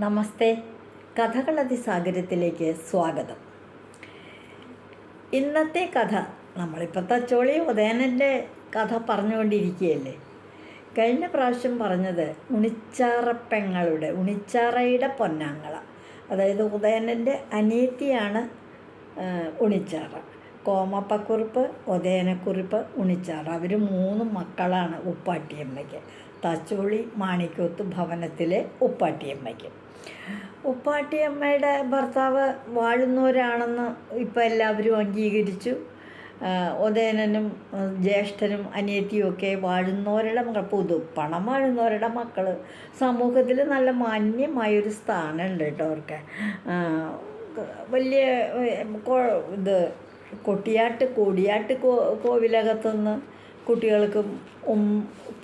നമസ്തേ. കഥകളതി സാഗരത്തിലേക്ക് സ്വാഗതം. ഇന്നത്തെ കഥ നമ്മളിപ്പോൾ തച്ചോളി ഉദയനന്റെ കഥ പറഞ്ഞുകൊണ്ടിരിക്കുകയല്ലേ? കഴിഞ്ഞ പ്രാവശ്യം പറഞ്ഞത് ഉണിച്ചാറപ്പെങ്ങളുടെ ഉണിച്ചാറയുടെ പൊന്നാങ്ങള. അതായത് ഉദയനന്റെ അനിയത്തിയാണ് ഉണിച്ചാറ. കോമപ്പക്കുറിപ്പ് ഉദയനക്കുറിപ്പ് ഉണിച്ചാറ. അവർ മൂന്ന് മക്കളാണ് ഉപ്പാട്ടിയമ്മയ്ക്ക്. തച്ചോളി മാണിക്കോത്ത് ഭവനത്തിലെ ഉപ്പാട്ടിയമ്മയ്ക്ക്. ഉപ്പാട്ടിയമ്മയുടെ ഭർത്താവ് വാഴുന്നവരാണെന്ന് ഇപ്പം എല്ലാവരും അംഗീകരിച്ചു. ഉദയനനും ജ്യേഷ്ഠനും അനിയത്തിയും ഒക്കെ വാഴുന്നവരുടെ മക്കൾ പുതു പണം വാഴുന്നവരുടെ മക്കൾ. സമൂഹത്തിൽ നല്ല മാന്യമായൊരു സ്ഥാനമുണ്ട് കേട്ടോ അവർക്ക്. വലിയ ഇത് കൊട്ടിയാട്ട് കോടിയാട്ട് കോ കോവിലകത്തുനിന്ന് കുട്ടികൾക്കും ഉം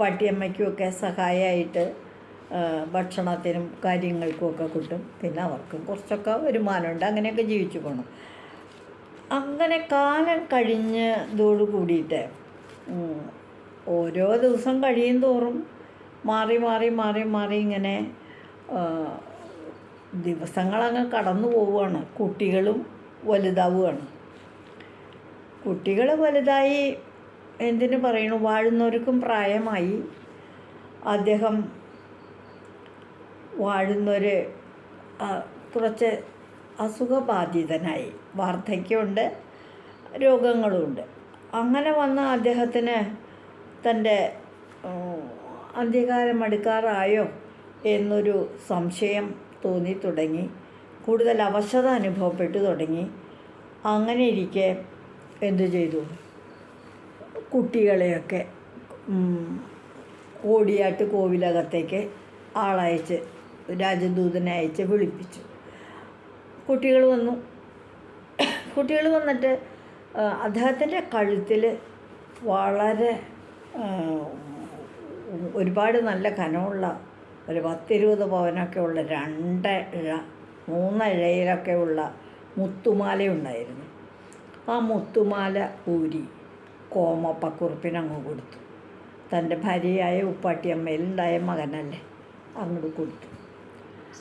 പട്ടിയമ്മയ്ക്കും ഒക്കെ സഹായമായിട്ട് ഭക്ഷണത്തിനും കാര്യങ്ങൾക്കും ഒക്കെ കിട്ടും. പിന്നെ അവർക്കും കുറച്ചൊക്കെ വരുമാനമുണ്ട്. അങ്ങനെയൊക്കെ ജീവിച്ചു പോകണം അങ്ങനെ കാലം കഴിഞ്ഞതോടു കൂടിയിട്ട് ഓരോ ദിവസം കഴിയും തോറും മാറി മാറി മാറി മാറി ഇങ്ങനെ ദിവസങ്ങളങ്ങ് കടന്നു പോവുകയാണ്. കുട്ടികളും വലുതാവുകയാണ്. കുട്ടികൾ വലുതായി എന്തിനു പറയണു? വാഴുന്നവർക്കും പ്രായമായി. അദ്ദേഹം വാഴുന്നൊരു കുറച്ച് അസുഖബാധിതനായി വാർദ്ധക്യമുണ്ട് രോഗങ്ങളുമുണ്ട്. അങ്ങനെ വന്ന അദ്ദേഹത്തിന് തന്റെ അന്ത്യകാലം അടുക്കാറായോ എന്നൊരു സംശയം തോന്നി തുടങ്ങി. കൂടുതൽ അവശത അനുഭവപ്പെട്ടു തുടങ്ങി. അങ്ങനെ ഇരിക്കെ എന്തു ചെയ്തു? കുട്ടികളെയൊക്കെ ഓടിയാട്ട് കോവിലകത്തേക്ക് ആളയച്ച് രാജദൂതനെ അയച്ച് വിളിപ്പിച്ചു. കുട്ടികൾ വന്നു. കുട്ടികൾ വന്നിട്ട് അദ്ദേഹത്തിന്റെ കഴുത്തിൽ വളരെ ഒരുപാട് നല്ല കനമുള്ള ഒരു പത്തിരുപത് പവനൊക്കെ ഉള്ള രണ്ട് ഇഴ മൂന്നിഴയിലൊക്കെ ഉള്ള മുത്തുമാലയുണ്ടായിരുന്നു ആ മുത്തുമാല ഊരി കോമപ്പക്കുറിപ്പിനങ്ങ് കൊടുത്തു. തന്റെ ഭാര്യയായ ഉപ്പാട്ടിയമ്മയിലുണ്ടായ മകനല്ലേ? അങ്ങോട്ട് കൊടുത്തു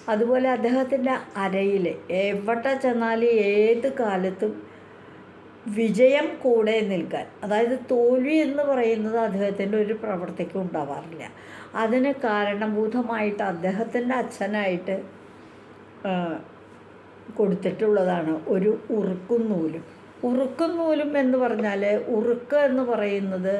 അതുപോലെ അദ്ദേഹത്തിന്റെ അരയിൽ എവിടെ ചെന്നാലും ഏത് കാലത്തും വിജയം കൂടെ നിൽക്കാൻ അതായത് തോൽവി എന്ന് പറയുന്നത് അദ്ദേഹത്തിന്റെ ഒരു പ്രവർത്തിക്കും ഉണ്ടാവാറില്ല. അതിന് കാരണഭൂതമായിട്ട് അദ്ദേഹത്തിന്റെ അച്ഛനായിട്ട് കൊടുത്തിട്ടുള്ളതാണ് ഒരു ഉറുക്കും നൂലും. ഉറുക്കും നൂലും എന്ന് പറഞ്ഞാൽ ഉറുക്ക് എന്ന് പറയുന്നത്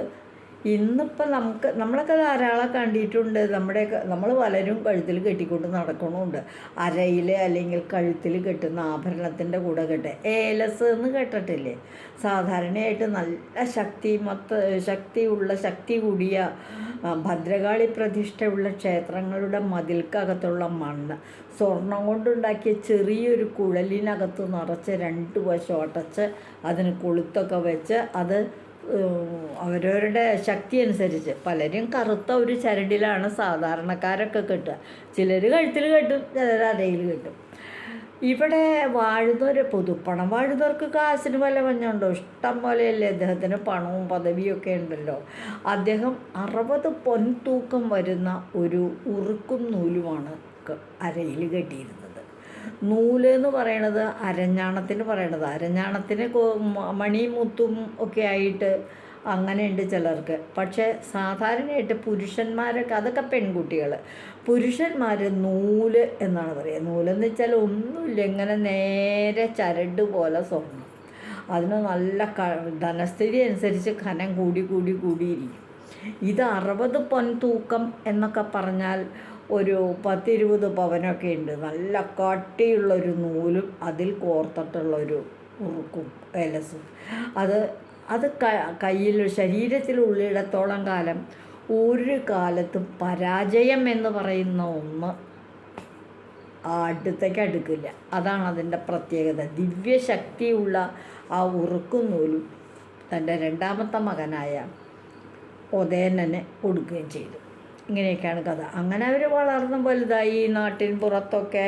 ഇന്നിപ്പോൾ നമുക്ക് നമ്മളൊക്കെ ധാരാളം കണ്ടിട്ടുണ്ട്. നമ്മുടെ നമ്മൾ പലരും കഴുത്തിൽ കെട്ടിക്കൊണ്ട് നടക്കണമുണ്ട് അരയിൽ അല്ലെങ്കിൽ കഴുത്തിൽ കെട്ടുന്ന ആഭരണത്തിന്റെ കൂടെ കെട്ട്. ഏലസ് എന്ന് കേട്ടിട്ടില്ലേ? സാധാരണയായിട്ട് നല്ല ശക്തി മൊത്ത ശക്തിയുള്ള ശക്തി കൂടിയ ഭദ്രകാളി പ്രതിഷ്ഠയുള്ള ക്ഷേത്രങ്ങളുടെ മതിൽക്കകത്തുള്ള മണ്ണ്. സ്വർണം കൊണ്ടുണ്ടാക്കിയ ചെറിയൊരു കുഴലിനകത്ത് നിറച്ച് രണ്ട് വശം അടച്ച് അതിന് കൊളുത്തൊക്കെ വെച്ച് അത് അവരവരുടെ ശക്തി അനുസരിച്ച് പലരും കറുത്ത ഒരു ചരടിലാണ് സാധാരണക്കാരൊക്കെ കെട്ടുക. ചിലർ കഴുത്തിൽ കെട്ടും ചിലർ അതയിൽ കെട്ടും. ഇവിടെ വാഴുന്നവർ പുതുപ്പണം വാഴുന്നവർക്ക് കാശിന് വല്ല മഞ്ഞുണ്ടോ? ഇഷ്ടം പോലെയല്ലേ. അദ്ദേഹത്തിന് പണവും പദവിയും ഒക്കെ ഉണ്ടല്ലോ. അദ്ദേഹം അറുപത് പൊൻതൂക്കം വരുന്ന ഒരു ഉറുക്കും നൂലുമാണ് അരയിൽ കെട്ടിയിരുന്നത്. നൂൽ എന്ന് പറയണത് അരഞ്ഞാണത്തിന് പറയണത്. അരഞ്ഞാണത്തിന് മണി മുത്തും ഒക്കെ ആയിട്ട് അങ്ങനെയുണ്ട് ചിലർക്ക്. പക്ഷേ സാധാരണയായിട്ട് പുരുഷന്മാരൊക്കെ അതൊക്കെ പെൺകുട്ടികൾ പുരുഷന്മാർ നൂൽ എന്നാണ് പറയുക. നൂലെന്ന് വെച്ചാൽ ഒന്നുമില്ല ഇങ്ങനെ നേരെ ചരട് പോലെ സ്വർണം അതിന് നല്ല ക ധനസ്ഥിതി അനുസരിച്ച് കനം കൂടി കൂടി കൂടിയിരിക്കും. ഇത് അറുപത് പൊൻ തൂക്കം എന്നൊക്കെ പറഞ്ഞാൽ ഒരു പത്തിരുപത് പവനൊക്കെ ഉണ്ട്. നല്ല കട്ടിയുള്ളൊരു നൂലും അതിൽ കോർത്തിട്ടുള്ളൊരു ഉറുക്കും ഏലസും അത് അത് ക കയ്യിൽ ശരീരത്തിൽ ഉള്ളിടത്തോളം കാലം ഒരു കാലത്തും പരാജയം എന്ന് പറയുന്ന ഒന്ന് അടുത്തേക്ക് അടുക്കില്ല. അതാണ് അതിന്റെ പ്രത്യേകത. ദിവ്യശക്തിയുള്ള ആ ഉറുക്കും നൂലും തന്റെ രണ്ടാമത്തെ മകനായ ഉദയനെ കൊടുക്കുകയും ചെയ്തു. ഇങ്ങനെയൊക്കെയാണ് കഥ. അങ്ങനെ അവർ വളർന്ന് വലുതായി നാട്ടിൻ പുറത്തൊക്കെ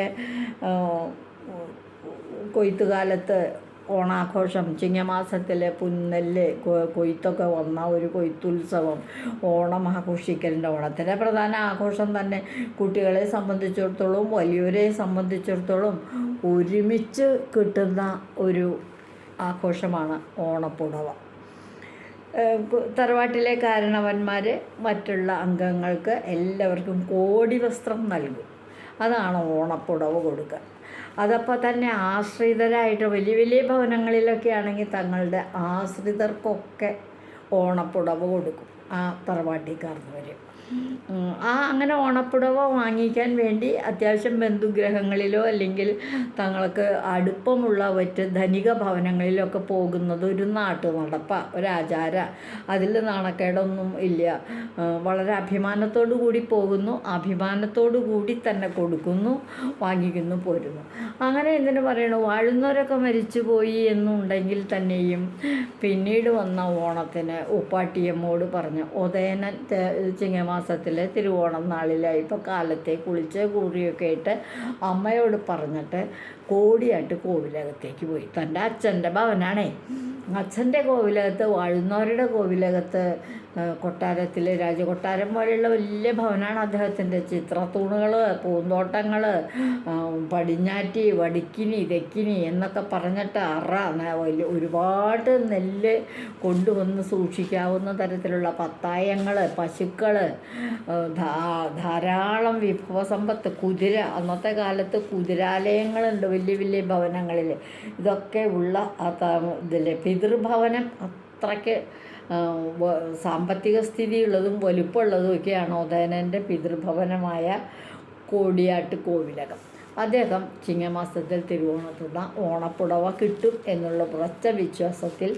കൊയ്ത്തുകാലത്ത് ഓണാഘോഷം ചിങ്ങമാസത്തിലെ പുന്നൽ കൊയ്ത്തൊക്കെ വന്ന ഒരു കൊയ്ത്തുത്സവം ഓണം ആഘോഷിക്കലുണ്ട് ഓണത്തിന്റെ പ്രധാന ആഘോഷം തന്നെ കുട്ടികളെ സംബന്ധിച്ചിടത്തോളം വലിയവരെ സംബന്ധിച്ചിടത്തോളം ഒരുമിച്ച് കിട്ടുന്ന ഒരു ആഘോഷമാണ് ഓണപ്പുടവ. തറവാട്ടിലെ കാരണവന്മാർ മറ്റുള്ള അംഗങ്ങൾക്ക് എല്ലാവർക്കും കോടി വസ്ത്രം നൽകും. അതാണ് ഓണപ്പുടവ് കൊടുക്കുക അതപ്പോൾ തന്നെ ആശ്രിതരായിട്ട് വലിയ വലിയ ഭവനങ്ങളിലൊക്കെ ആണെങ്കിൽ തങ്ങളുടെ ആശ്രിതർക്കൊക്കെ ഓണപ്പുടവ് കൊടുക്കും ആ തറവാട്ടിക്കാർന്നവർ ആ അങ്ങനെ ഓണപ്പുടവ വാങ്ങിക്കാൻ വേണ്ടി അത്യാവശ്യം ബന്ധുഗ്രഹങ്ങളിലോ അല്ലെങ്കിൽ തങ്ങൾക്ക് അടുപ്പമുള്ള മറ്റ് ധനിക ഭവനങ്ങളിലൊക്കെ പോകുന്നത് ഒരു നാട്ടു നടപ്പ ഒരാചാര അതിൽ നാണക്കേടൊന്നും ഇല്ല. വളരെ അഭിമാനത്തോടു കൂടി പോകുന്നു. അഭിമാനത്തോടു കൂടി തന്നെ കൊടുക്കുന്നു വാങ്ങിക്കുന്നു പോരുന്നു. അങ്ങനെ എന്തിനു പറയണു? വാഴുന്നവരൊക്കെ മരിച്ചുപോയി എന്നുണ്ടെങ്കിൽ തന്നെയും പിന്നീട് വന്ന ഓണത്തിന് ഉപ്പാട്ടിയമ്മോട് പറഞ്ഞു ഒതേനൻ തെ- ചിങ്ങമാസത്തിലെ തിരുവോണം നാളിലായി ഇപ്പോൾ കാലത്തെ കുളിച്ച് കൂറിയൊക്കെ ഇട്ട് അമ്മയോട് പറഞ്ഞിട്ട് കോടിയായിട്ട് കോവിലകത്തേക്ക് പോയി. തന്റെ അച്ഛന്റെ ഭവനാണേ. അച്ഛന്റെ കോവിലകത്ത് വാഴുന്നവരുടെ കോവിലകത്ത് കൊട്ടാരത്തിൽ രാജകൊട്ടാരം പോലെയുള്ള വലിയ ഭവനാണ് അദ്ദേഹത്തിന്റെ ചിത്രത്തൂണുകൾ പൂന്തോട്ടങ്ങൾ പടിഞ്ഞാറ്റി വടിക്കിനി തെക്കിനി എന്നൊക്കെ പറഞ്ഞിട്ട് അറ ഒരുപാട് നെല്ല് കൊണ്ടുവന്ന് സൂക്ഷിക്കാവുന്ന തരത്തിലുള്ള പത്തായങ്ങൾ പശുക്കൾ ധാരാളം വിഭവസമ്പത്ത് കുതിര അന്നത്തെ കാലത്ത് കുതിരാലയങ്ങളുണ്ട്. വലിയ വലിയ ഭവനങ്ങളിൽ. ഇതൊക്കെ ഉള്ള ആ ഇതിലെ പിതൃഭവനം അത്രയ്ക്ക് സാമ്പത്തിക സ്ഥിതിയുള്ളതും വലുപ്പമുള്ളതും ഒക്കെയാണ് ഉദയനന്റെ പിതൃഭവനമായ കോടിയാട്ട് കോവിലകം. അദ്ദേഹം ചിങ്ങമാസത്തിൽ തിരുവോണത്തുന്ന ഓണപ്പുടവ കിട്ടും എന്നുള്ള ഉറച്ച വിശ്വാസത്തിൽ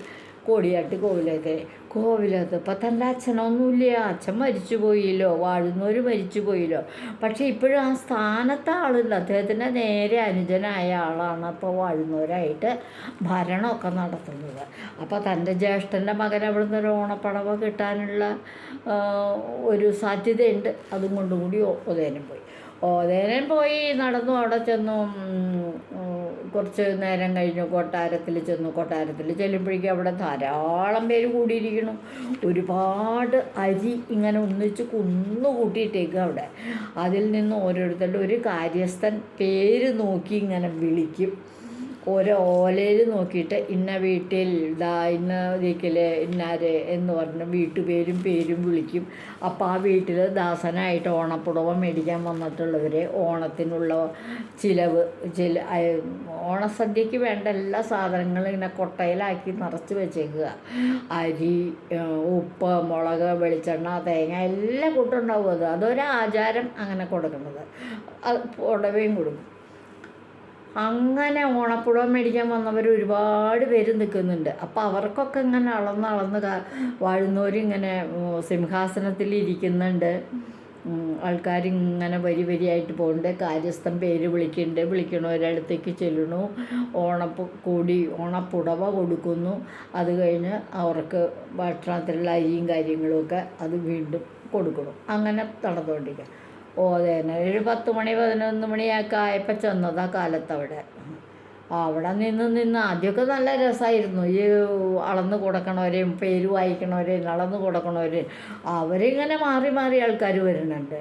കോടിയാട്ട് കോവിലൊക്കെ. കോവിലകത്ത് ഇപ്പം തന്റെ അച്ഛനൊന്നുമില്ല. അച്ഛൻ മരിച്ചു പോയില്ലോ. വാഴുന്നവർ മരിച്ചു പോയില്ലോ. പക്ഷേ ഇപ്പോഴും ആ സ്ഥാനത്ത് ആളില്ല. അദ്ദേഹത്തിന്റെ നേരെ അനുജനായ ആളാണ് ഇപ്പോൾ വാഴുന്നവരായിട്ട് ഭരണമൊക്കെ നടത്തുന്നത്. അപ്പോൾ തന്റെ ജ്യേഷ്ഠന്റെ മകൻ അവിടുന്ന് ഒരു ഓണപ്പടവ കിട്ടാനുള്ള ഒരു സാധ്യതയുണ്ട്. അതും കൊണ്ടുകൂടി ഓതേനും പോയി. ഓതേനൻ പോയി നടന്നു. അവിടെ ചെന്നു കുറച്ച് നേരം കഴിഞ്ഞു കൊട്ടാരത്തിൽ ചെന്നു. കൊട്ടാരത്തിൽ ചെല്ലുമ്പോഴേക്കും അവിടെ ധാരാളം പേര് കൂടിയിരിക്കുന്നു. ഒരുപാട് അരി ഇങ്ങനെ ഒന്നിച്ച് കുന്നു കൂട്ടിയിട്ടേക്കും അവിടെ. അതിൽ നിന്ന് ഓരോരുത്തരുടെ ഒരു കാര്യസ്ഥൻ പേര് നോക്കി ഇങ്ങനെ വിളിക്കും. ഓരോ ഓലയിൽ നോക്കിയിട്ട് ഇന്ന വീട്ടിൽ ദാ ഇന്ന ദിക്കിൽ ഇന്നാര് എന്ന് പറഞ്ഞ് വീട്ടുപേരും പേരും വിളിക്കും. അപ്പോൾ ആ വീട്ടിൽ ദാസനായിട്ട് ഓണപ്പുടവ മേടിക്കാൻ വന്നിട്ടുള്ളവരെ ഓണത്തിനുള്ള ചിലവ് ചില ഓണസദ്യക്ക് വേണ്ട എല്ലാ സാധനങ്ങളും ഇങ്ങനെ കൊട്ടയിലാക്കി നിറച്ച് വെച്ചേക്കുക. അരി ഉപ്പ് മുളക് വെളിച്ചെണ്ണ തേങ്ങ എല്ലാം കൂട്ടുണ്ടാവും അത്. അതൊരു ആചാരം അങ്ങനെ കൊടുക്കുന്നത്. അത് പുടവയും കൊടുക്കും. അങ്ങനെ ഓണപ്പുഴം മേടിക്കാൻ വന്നവർ ഒരുപാട് പേര് നിൽക്കുന്നുണ്ട്. അപ്പോൾ അവർക്കൊക്കെ ഇങ്ങനെ അളന്ന് അളന്ന് വാഴുന്നവരിങ്ങനെ സിംഹാസനത്തിൽ ഇരിക്കുന്നുണ്ട്. ആൾക്കാരിങ്ങനെ വരി വരിയായിട്ട് പോകുന്നുണ്ട് കാര്യസ്ഥൻ പേര് വിളിക്കുന്നുണ്ട്. വിളിക്കണവരടുത്തേക്ക് ചെല്ലണു ഓണപ്പു കൂടി ഓണപ്പുടവ കൊടുക്കുന്നു. അത് കഴിഞ്ഞ് അവർക്ക് ഭക്ഷണത്തിലുള്ള അരിയും കാര്യങ്ങളുമൊക്കെ അത് വീണ്ടും കൊടുക്കണം അങ്ങനെ നടന്നുകൊണ്ടിരിക്കുക ഓ അതെ ഒരു പത്ത് മണി പതിനൊന്ന് മണിയൊക്കെ ആയപ്പോൾ ചെന്നതാ കാലത്ത് അവിടെ അവിടെ നിന്ന് നിന്ന് ആദ്യമൊക്കെ നല്ല രസമായിരുന്നു ഈ അളന്ന് കൊടുക്കണവരെയും പേര് വായിക്കണവരെയും അളന്ന് കൊടുക്കണവരെയും. അവരിങ്ങനെ മാറി മാറി ആൾക്കാർ വരുന്നുണ്ട്.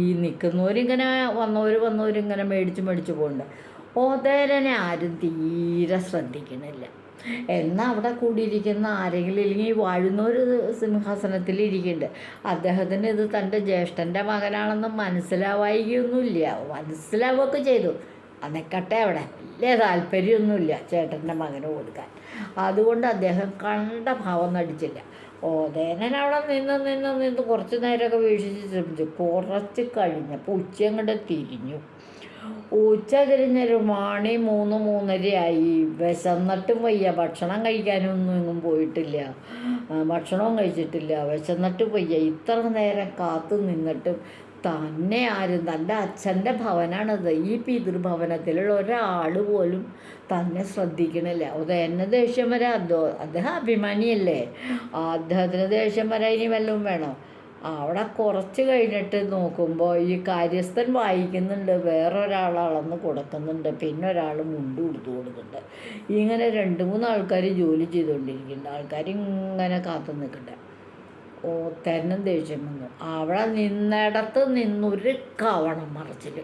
ഈ നിൽക്കുന്നവരിങ്ങനെ വന്നവർ വന്നവരിങ്ങനെ മേടിച്ച് മേടിച്ച് പോകുന്നുണ്ട് ഓതേരനെ ആരും തീരെ ശ്രദ്ധിക്കണില്ല. എന്നാൽ അവിടെ കൂടിയിരിക്കുന്ന ആരെങ്കിലും ഇല്ലെങ്കിൽ വാഴുന്നൊരു സിംഹാസനത്തിൽ ഇരിക്കുന്നുണ്ട് അദ്ദേഹത്തിന് ഇത് തന്റെ ജ്യേഷ്ഠന്റെ മകനാണെന്ന് മനസ്സിലാവായികയൊന്നുമില്ല. മനസ്സിലാവുകയൊക്കെ ചെയ്തു. നിൽക്കട്ടെ അവിടെ. വലിയ താല്പര്യമൊന്നുമില്ല ചേട്ടന്റെ മകന് കൊടുക്കാൻ. അതുകൊണ്ട് അദ്ദേഹം കണ്ട ഭാവം നടിച്ചില്ല. ഓതേനൻ അവിടെ നിന്ന് നിന്ന് നിന്ന് കുറച്ച് നേരമൊക്കെ വീക്ഷിച്ച് ശ്രമിച്ചു. കുറച്ച് കഴിഞ്ഞപ്പോൾ ഉച്ചയങ്ങോട്ട് തിരിഞ്ഞു. ഉച്ച തിരിഞ്ഞൊരു മണി മൂന്ന് മൂന്നരയായി. വിശന്നിട്ടും വയ്യ. ഭക്ഷണം കഴിക്കാനൊന്നും എങ്ങും പോയിട്ടില്ല. ഭക്ഷണവും കഴിച്ചിട്ടില്ല. വിശന്നിട്ട് വയ്യ. ഇത്ര നേരം കാത്തു നിന്നിട്ടും തന്നെ ആരും തന്റെ അച്ഛന്റെ ഭവനാണത് ഈ പിതൃഭവനത്തിലുള്ള ഒരാൾ പോലും തന്നെ ശ്രദ്ധിക്കണില്ല. അത് എന്നെ ദേഷ്യം വരെ. അദ്ദേഹം അഭിമാനിയല്ലേ? അദ്ദേഹത്തിന് ദേഷ്യം വരെ ഇനി വല്ലതും വേണോ? അവിടെ കുറച്ച് കഴിഞ്ഞിട്ട് നോക്കുമ്പോൾ ഈ കാര്യസ്ഥൻ വായിക്കുന്നുണ്ട് വേറൊരാൾ അളന്ന് കൊടുക്കുന്നുണ്ട് പിന്നെ ഒരാൾ മുണ്ട് കൊടുത്തു കൊടുക്കുന്നുണ്ട്. ഇങ്ങനെ രണ്ട് മൂന്ന് ആൾക്കാർ ജോലി ചെയ്തുകൊണ്ടിരിക്കുന്നുണ്ട്. ആൾക്കാർ ഇങ്ങനെ കാത്തു നിൽക്കണ്ട ഓ തന്നെ ദേഷ്യം വന്നു. അവിടെ നിന്നിടത്ത് നിന്നൊരു കവണം മറച്ചിൽ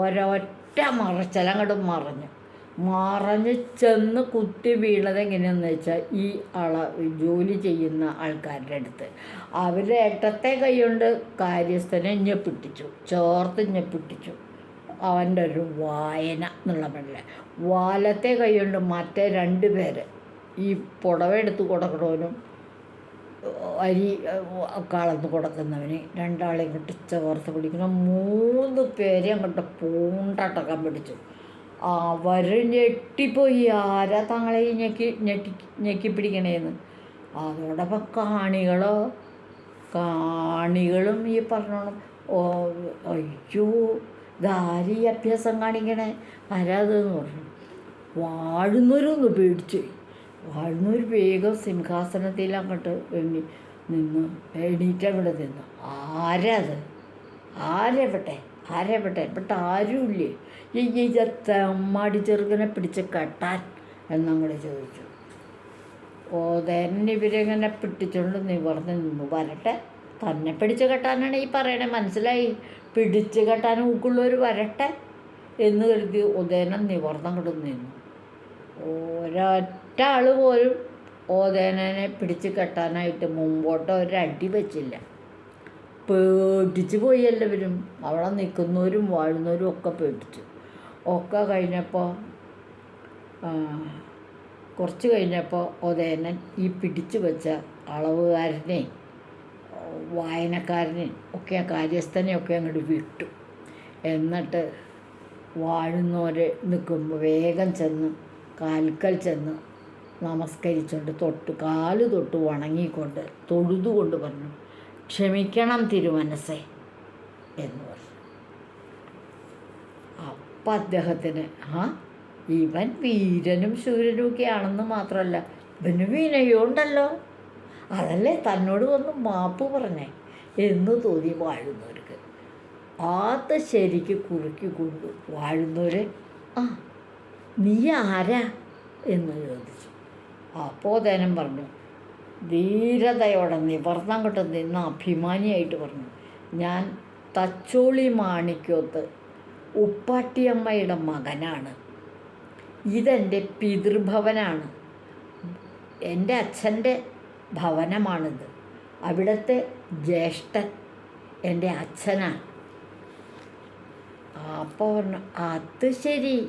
ഒരൊറ്റ മറച്ചൽ അങ്ങോട്ട് മറഞ്ഞു. മറഞ്ഞ് ചെന്ന് കുത്തി വീണത് എങ്ങനെയാണെന്ന് വെച്ചാൽ ഈ അള ജോലി ചെയ്യുന്ന ആൾക്കാരുടെ അടുത്ത്. അവരുടെ ഏട്ടത്തെ കൈകൊണ്ട് കാര്യസ്ഥനെ ഞെപ്പിട്ടിച്ചു ചോർത്ത് ഞെപ്പിട്ടിച്ചു അവന്റെ ഒരു വായന എന്നുള്ള പെണ്ണിലെ വാലത്തെ കൈകൊണ്ട് മറ്റേ രണ്ട് പേര് ഈ പുടവ എടുത്ത് കൊടുക്കണവനും അരി കളന്ന് കൊടുക്കുന്നവന് രണ്ടാളെയും ഇങ്ങോട്ട് ചേർത്ത് പിടിക്കുന്ന മൂന്ന് പേരെ അങ്ങോട്ട് പൂണ്ടടക്കം പിടിച്ചു അവർ ഞെട്ടിപ്പോയി. ആരാ തങ്ങളെ ഈ ഞെക്കി ഞെട്ടി ഞെക്കിപ്പിടിക്കണേന്ന്? അതോടൊപ്പം കാണികളോ കാണികളും ഈ പറഞ്ഞോണം ഓ അയ്യോ ദാരി അഭ്യാസം കാണിക്കണേ? ആരാതെന്ന് പറഞ്ഞു. വാഴുന്നവരൊന്ന് പേടിച്ചു. വാഴുന്നവർ വേഗം സിംഹാസനത്തിൽ അങ്ങോട്ട് നിന്ന് എണീറ്റവിടെ നിന്ന്. ആരാത്? ആരെവിടെ? ആരെവിടെ ഇവിടെ ആരുമില്ലേ? ഈ ഈ അമ്മാടി ചെറുകനെ പിടിച്ച് കെട്ടാൻ എന്നങ്ങോട് ചോദിച്ചു. ഓ തന്നെ ഇവരിങ്ങനെ പിടിച്ചുകൊണ്ട് നിവർന്ന് നിന്നു. വരട്ടെ തന്നെ പിടിച്ച് കെട്ടാനാണ് ഈ പറയണേ മനസ്സിലായി? പിടിച്ച് കെട്ടാൻ ഊക്കുള്ളവർ വരട്ടെ എന്ന് കരുതി ഉദയനം നിവർന്നങ്ങോട്ട് നിന്നു. ഒരൊറ്റ ആൾ പോലും ഓതേനെ പിടിച്ച് കെട്ടാനായിട്ട് മുമ്പോട്ട് ഒരടി വെച്ചില്ല. പേടിച്ച് പോയി എല്ലാവരും. അവിടെ നിൽക്കുന്നവരും വാഴുന്നവരും ഒക്കെ പേടിച്ചു. ഒക്കെ കഴിഞ്ഞപ്പോൾ കുറച്ച് കഴിഞ്ഞപ്പോൾ ഉദയനൻ ഈ പിടിച്ചു വെച്ച അളവുകാരനെ വായനക്കാരനെ ഒക്കെ കാര്യസ്ഥനെ ഒക്കെ അങ്ങോട്ട് വിട്ടു. എന്നിട്ട് വാഴുന്നവരെ നിൽക്കുമ്പോൾ വേഗം ചെന്ന് കാൽക്കൽ ചെന്ന് നമസ്കരിച്ചുകൊണ്ട് തൊട്ട് കാൽ തൊട്ട് വണങ്ങിക്കൊണ്ട് തൊഴുതുകൊണ്ട് പറഞ്ഞു ക്ഷമിക്കണം തിരുമനസ്സേ എന്ന് പറഞ്ഞു. അപ്പം അദ്ദേഹത്തിന് ആ ഇവൻ വീരനും ശൂരനും ആണെന്ന് മാത്രമല്ല ഇവന് വിനയുണ്ടല്ലോ അതല്ലേ തന്നോട് വന്ന് മാപ്പ് പറഞ്ഞേ? എന്ന് തോന്നി വാഴുന്നവർക്ക്. അത് ശരിക്ക് കുറുക്കി കൊണ്ട് വാഴുന്നവർ ആ നീ ആരാ? എന്ന് ചോദിച്ചു. അപ്പോൾ ധനം പറഞ്ഞു ധീരതയോടെ നിവർന്നങ്ങോട്ട് നിന്ന് അഭിമാനിയായിട്ട് പറഞ്ഞു. ഞാൻ തച്ചോളി മാണിക്യോത്ത് ഉപ്പാട്ടിയമ്മയുടെ മകനാണ്. ഇതെന്റെ പിതൃഭവനാണ്. എന്റെ അച്ഛന്റെ ഭവനമാണിത്. അവിടുത്തെ ജ്യേഷ്ഠൻ എന്റെ അച്ഛനാണ്. അപ്പോൾ പറഞ്ഞു അത് ശരി.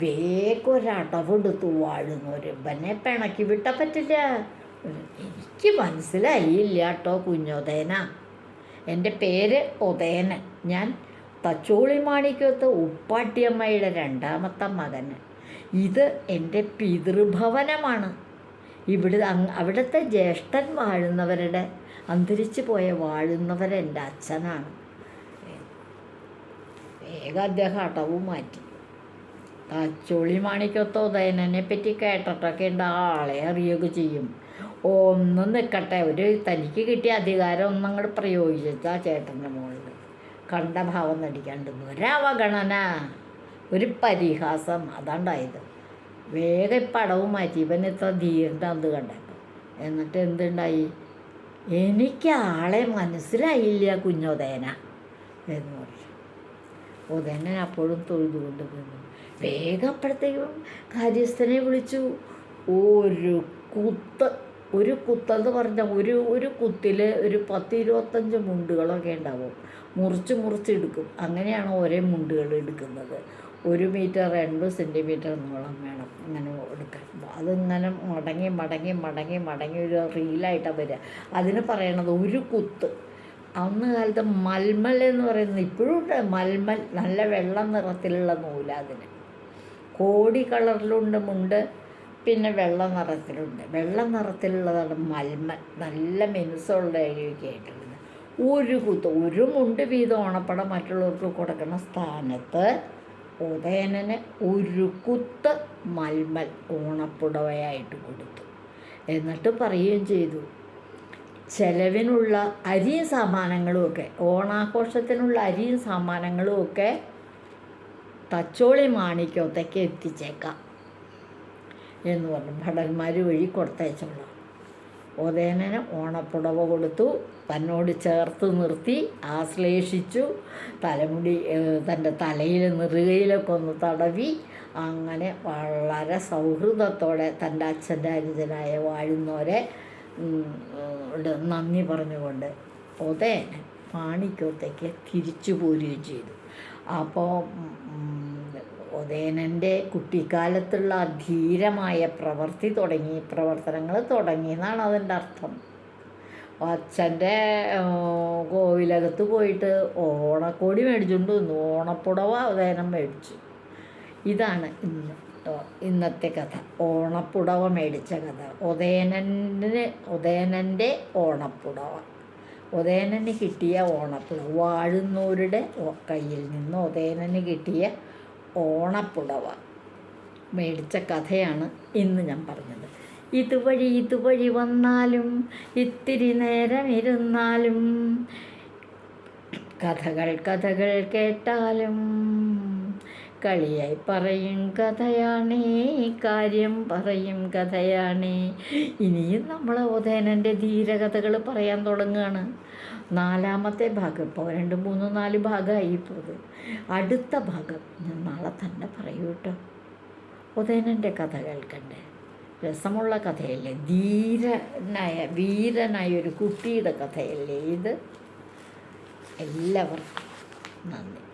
വേഗം ഒരടവെടുത്തു വാഴുന്നു ഇവനെ പിണക്കി വിട്ട പറ്റില്ല. എനിക്ക് മനസ്സിലായില്ല കേട്ടോ കുഞ്ഞോദയന എന്റെ പേര് ഉദയനൻ ഞാൻ തച്ചോളി മാണിക്കത്ത് ഉപ്പാട്ടിയമ്മയുടെ രണ്ടാമത്തെ മകന്. ഇത് എന്റെ പിതൃഭവനമാണ്. ഇവിടെ അവിടുത്തെ ജ്യേഷ്ഠൻ വാഴുന്നവരുടെ അന്തരിച്ചു പോയ വാഴുന്നവരെന്റെ അച്ഛനാണ്. വേഗം അദ്ദേഹം അടവും മാറ്റി. തച്ചോളി മാണിക്കത്തോ ദയനനെ പറ്റി കേട്ടിട്ടൊക്കെ ഉണ്ട് ആളെ അറിയുക ചെയ്യും. ഒന്നും നിൽക്കട്ടെ ഒരു തനിക്ക് കിട്ടിയ അധികാരം ഒന്നും അങ്ങോട്ട് പ്രയോഗിച്ചാൽ ചേട്ടന്റെ മുകളിൽ കണ്ട ഭാവം നടിക്കാണ്ട്. ഒരവഗണന. ഒരു പരിഹാസം. അതാണ്ടായത്. വേഗം ഇപ്പം അടവ് മാറ്റി. ഇവൻ ഇത്ര ധീരണ്ടാന്ന് കണ്ടപ്പോൾ എന്നിട്ട് എന്തുണ്ടായി? എനിക്ക് ആളെ മനസ്സിലായില്ല കുഞ്ഞോദേന എന്ന് പറഞ്ഞു. ഉദയനൻ അപ്പോഴും തൊഴുതുകൊണ്ട് നിന്നു. വേഗം അപ്പോഴത്തേക്കും കാര്യസ്ഥനെ വിളിച്ചു. ഒരു കുത്ത് ഒരു കുത്തെന്ന് പറഞ്ഞാൽ ഒരു ഒരു കുത്തിൽ ഒരു പത്ത് ഇരുപത്തഞ്ച് മുണ്ടുകളൊക്കെ ഉണ്ടാവും. മുറിച്ച് മുറിച്ചെടുക്കും അങ്ങനെയാണ് ഒരേ മുണ്ടുകൾ എടുക്കുന്നത്. ഒരു മീറ്റർ രണ്ട് സെന്റിമീറ്റർ നീളം വേണം അങ്ങനെ എടുക്കാൻ. അതിങ്ങനെ മടങ്ങി മടങ്ങി മടങ്ങി മടങ്ങി ഒരു റീലായിട്ടാണ് വരിക. അതിന് പറയണത് ഒരു കുത്ത്. അന്ന് കാലത്ത് മൽമൽ എന്ന് പറയുന്നത് ഇപ്പോഴും ഉണ്ട്. മൽമൽ നല്ല വെള്ള നിറത്തിലുള്ള നൂലതിന് കോടി കളറിലുണ്ട് മുണ്ട്. പിന്നെ വെള്ള നിറത്തിലുണ്ട്. വെള്ള നിറത്തിലുള്ളതാണ് മൽമൽ. നല്ല മിനുസമുള്ള അരിയൊക്കെ ആയിട്ടുള്ളത്. ഒരു കുത്ത് ഒരു മുണ്ട് വീതം ഓണപ്പടം മറ്റുള്ളവർക്ക് കൊടുക്കുന്ന സ്ഥാനത്ത് ഉദയനന് ഒരു കുത്ത് മൽമൽ ഓണപ്പുടവയായിട്ട് കൊടുത്തു. എന്നിട്ട് പറയുകയും ചെയ്തു ചെലവിനുള്ള അരിയും സാമാനങ്ങളുമൊക്കെ ഓണാഘോഷത്തിനുള്ള അരിയും സാമാനങ്ങളുമൊക്കെ തച്ചോളി മാണിക്യത്തേക്ക് എത്തിച്ചേക്കാം. എന്ന് പറഞ്ഞു. ഭടന്മാർ വഴി കൊടുത്തയച്ചുള്ള ഓതേനന് ഓണപ്പുടവ കൊടുത്തു. തന്നോട് ചേർത്ത് നിർത്തി ആശ്ലേഷിച്ചു തലമുടി തന്റെ തലയിൽ നെറുകയിലൊക്കെ ഒന്ന് തടവി. അങ്ങനെ വളരെ സൗഹൃദത്തോടെ തന്റെ അച്ഛന്റെ അനുജനായ വാഴുന്നവരെ നന്ദി പറഞ്ഞുകൊണ്ട് ഉദയനൻ പാണിക്കോത്തേക്ക് തിരിച്ചു പോരുകയും ചെയ്തു. അപ്പോൾ ഉദയനന്റെ കുട്ടിക്കാലത്തുള്ള ധീരമായ പ്രവൃത്തി തുടങ്ങി പ്രവർത്തനങ്ങൾ തുടങ്ങി എന്നാണ് അതിന്റെ അർത്ഥം. അച്ഛന്റെ കോവിലകത്ത് പോയിട്ട് ഓണക്കോടി മേടിച്ചുകൊണ്ട് വന്നു. ഓണപ്പുടവ ഉദയനം മേടിച്ചു. ഇതാണ് ഇന്ന് ഇന്നത്തെ കഥ. ഓണപ്പുടവ മേടിച്ച കഥ. ഉദയനന് ഉദയനന്റെ ഓണപ്പുടവ. ഉദയനന് കിട്ടിയ ഓണപ്പുടവ. വാഴുന്നവരുടെ കയ്യിൽ നിന്ന് ഉദയനന് കിട്ടിയ ഓണപ്പുടവ. മേടിച്ച കഥയാണ് ഇന്ന് ഞാൻ പറഞ്ഞത്. ഇതുവഴി ഇതുവഴി വന്നാലും ഇത്തിരി നേരം ഇരുന്നാലും കഥകൾ കഥകൾ കേട്ടാലും കളിയായി പറയും കഥയാണേ കാര്യം പറയും കഥയാണേ. ഇനിയും നമ്മൾ ഉദയനന്റെ ധീരകഥകൾ പറയാൻ തുടങ്ങുകയാണ് നാലാമത്തെ ഭാഗം. ഇപ്പോൾ രണ്ട് മൂന്ന് നാല് ഭാഗമായി പോകും. അടുത്ത ഭാഗം ഞാൻ നാളെ തന്നെ പറയൂ കേട്ടോ. ഉദയനന്റെ കഥ കേൾക്കണ്ടേ? രസമുള്ള കഥയല്ലേ? ധീരനായ വീരനായ ഒരു കുട്ടിയുടെ കഥയല്ലേ ഇത്? എല്ലാവർക്കും നന്ദി.